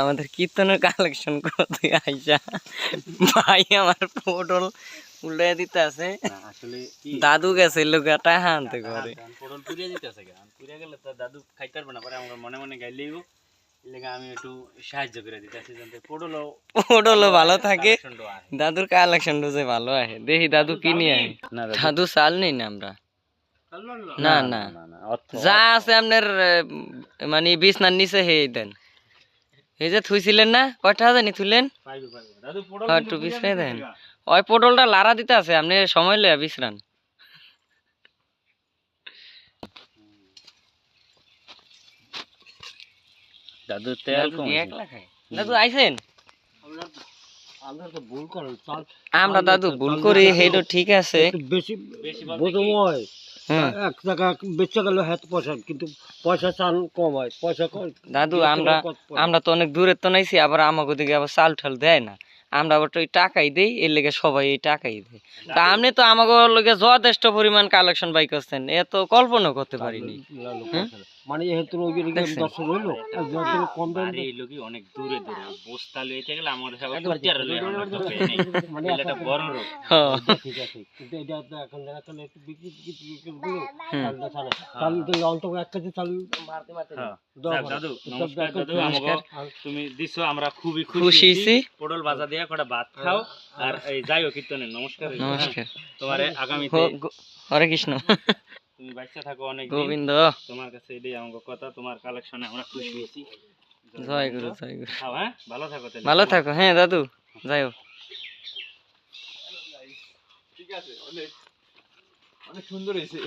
আমাদের কীর্তনের কালেকশন করতে আইসা। ভাই আমার পটল উল্টে দিতে আছে। দাদু গেছে লোকাটা হানতে করে পটল পুড়িয়ে দিতেছে গা। পুড়িয়ে গেলে তো দাদু খাইতে পারবে না পরে আমরা মনে মনে গাইলেই আমি একটু সাহায্য করে দিতেছি যাতে পটলও পটলও ভালো থাকে। দাদুর কালেকশন যে ভালো আহে। দেখি দাদু কি নিয়ে দাদু চাল নেই না আমরা? না না। না না। যা আছে আপনার মানে বিছনার নিচে হে দেন। এই যে থুইছিলেন না? কয়টা জানি থুইলেন? পাইবে পাইবে। দাদু হ্যাঁ, দেন। ওই পটলটা লারা দিতে আছে আপনি সময় লয়া বিশ্রান দাদু তেল দাদু আইছেন আমরা দাদু ভুল করি হেটো ঠিক আছে। বেশি বেশি এক টাকা বেচে গেল হাত পয়সা কিন্তু পয়সা চাল কম হয় পয়সা কম দাদু আমরা আমরা তো অনেক দূরে তো নাইছি আবার আমাকে দিকে আবার চাল ঠাল দেয় না। আমরা আবার ওই টাকাই দেই এর লেগে সবাই এই টাকাই দেয়। তা আপনি তো আমাকে লগে যথেষ্ট পরিমাণ কালেকশন বাই করছেন এ তো কল্পনা করতে পারিনি। মানে যেহেতু যত কম দাম এই লোকই অনেক দূরে দূরে বস্তা লইতে গেলে আমরা। মানে একটা বড় রোগ। হ্যাঁ। ঠিক আছে। কিন্তু এটা এখন দেখা একটু বিক্রি চালে। তো অন্তত এক কেজি চাল মারতে মারতে হ্যাঁ। দাদু নমস্কার দাদু আমাকে তুমি দিছো আমরা খুবই খুশি। পটল ভাজা দিয়ে কটা ভাত খাও আর এই যাইও কীর্তনে নমস্কার। নমস্কার। তোমারে গো- হরে কৃষ্ণ। তুমি বাচ্চা থাকো অনেক গোবিন্দ। তোমার কাছে এটাই আমার কথা তোমার কালেকশনে আমরা খুশি হয়েছি। জয় গুরু জয় গুরু। খাও হ্যাঁ? ভালো থাকো তাহলে। ভালো থাকো। হ্যাঁ দাদু যাই হোক ঠিক আছে অনেক অনেক সুন্দর হয়েছে।